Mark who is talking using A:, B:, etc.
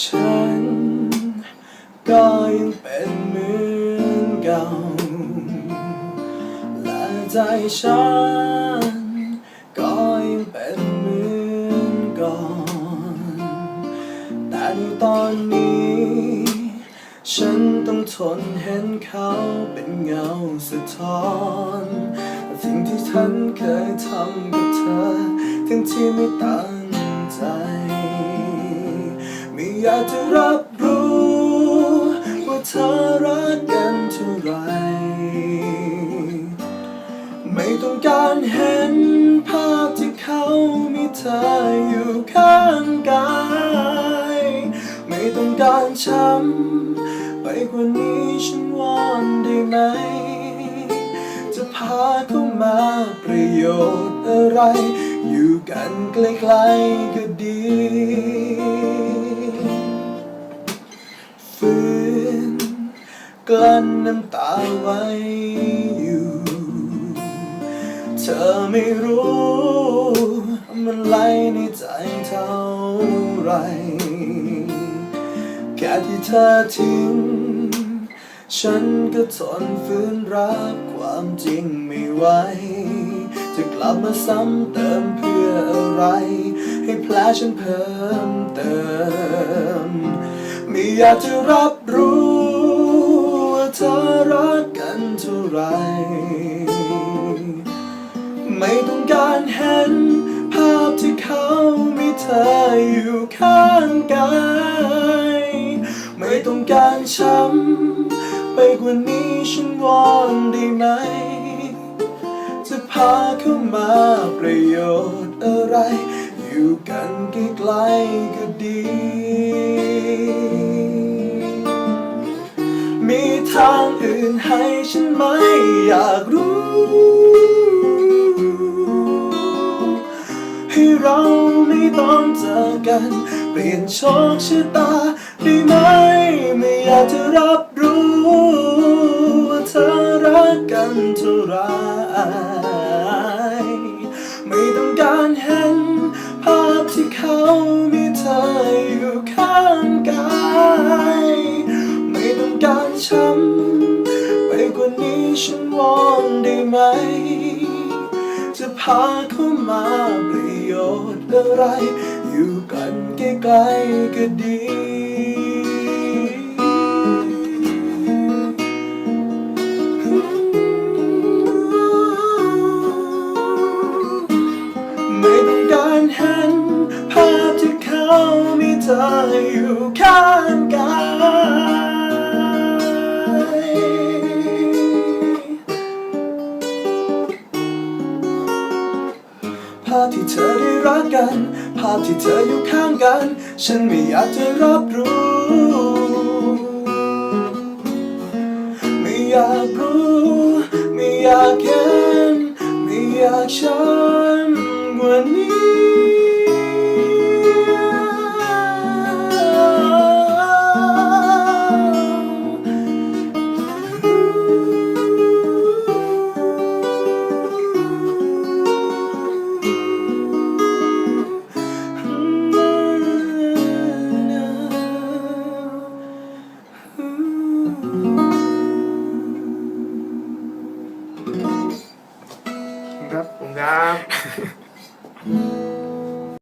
A: ฉันก็ยังเป็นเหมือนเก่า และใจฉันก็ยังเป็นเหมือนก่อน แต่ในตอนนี้ ฉันต้องทนเห็นเขาเป็นเงาสะท้อนสิ่งที่ฉันเคยทำกับเธอ ทั้งที่ไม่ตั้ง อยากจะรับรู้ว่าเธอรักกันเท่าไร ไม่ต้องการเห็นภาพที่เขามีเธออยู่ข้างกาย ไม่ต้องการช้ำไปกว่านี้ฉันวอนได้ไหม จะพาเข้ามาประโยชน์อะไร อยู่กันใกล้ๆก็ดี ฝืนกลั้นน้ำตาไว้อยู่ เธอไม่รู้ มันไหลในใจเท่าไร แค่ที่เธอทิ้ง ฉันก็ทนฝืนรับความจริงไม่ไหวจะกลับมาซ้ำเติมเพื่ออะไร ให้แผลฉันเพิ่มเติม ไม่อยากจะรับรู้ว่าเธอรักกันเท่าไร ไม่ต้องการเห็นภาพที่เขามีเธออยู่ข้างกาย ไม่ต้องการช้ำไปกว่านี้ฉันวอนได้ไหม จะพาเข้ามาประโยชน์อะไร อยู่กันใกล้ๆก็ดี ให้ฉันไหมอยากรู้ ให้เราไม่ต้องเจอกัน เปลี่ยนโชคชะตาได้ไหม ไม่อยากจะรับรู้ว่าเธอรักกันเท่าไรไม่ต้องการเห็นภาพที่เขามีเธออยู่ ฉันวอนได้ไหม จะพาเข้ามาประโยชน์อะไร อยู่กันใกล้ๆก็ดี ไม่ต้องการเห็นภาพที่เขามีเธออยู่ข้างกายาพที่เธอได้รักกัน ภาพที่เธออยู่ข้างกัน ฉันไม่อยากจะรับรู้ ไม่อยากรู้ ไม่อยากเห็น ไม่อยากช้ำวันนี้
B: ครับ ขอบคุณครับ